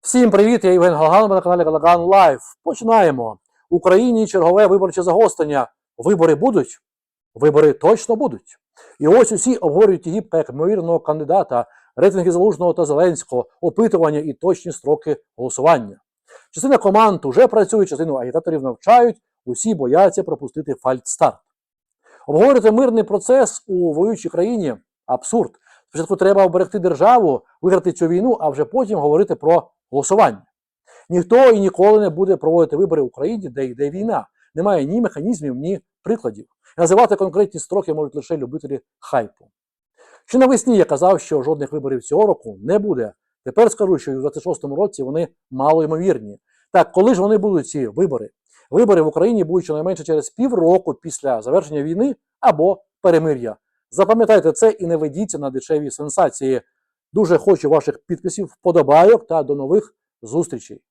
Всім привіт! Я Євген Галаган, ви на каналі Галаган Лайв. Починаємо. В Україні чергове виборче загострення. Вибори будуть? Вибори точно будуть. І ось усі обговорюють як ймовірного кандидата, рейтинги Залужного та Зеленського, опитування і точні строки голосування. Частина команд уже працює, частину агітаторів навчають, усі бояться пропустити фальтстарт. Обговорити мирний процес у воюючій країні абсурд. Спочатку треба оберегти державу, виграти цю війну, а вже потім говорити про голосування. Ніхто і ніколи не буде проводити вибори в Україні, де йде війна. Немає ні механізмів, ні прикладів. Називати конкретні строки можуть лише любителі хайпу. Ще навесні я казав, що жодних виборів цього року не буде. Тепер скажу, що і в 26-му році вони мало ймовірні. Так, коли ж вони будуть ці вибори? Вибори в Україні будуть щонайменше через півроку після завершення війни або перемир'я. Запам'ятайте це і не ведіться на дешеві сенсації. Дуже хочу ваших підписів, вподобайок та до нових зустрічей.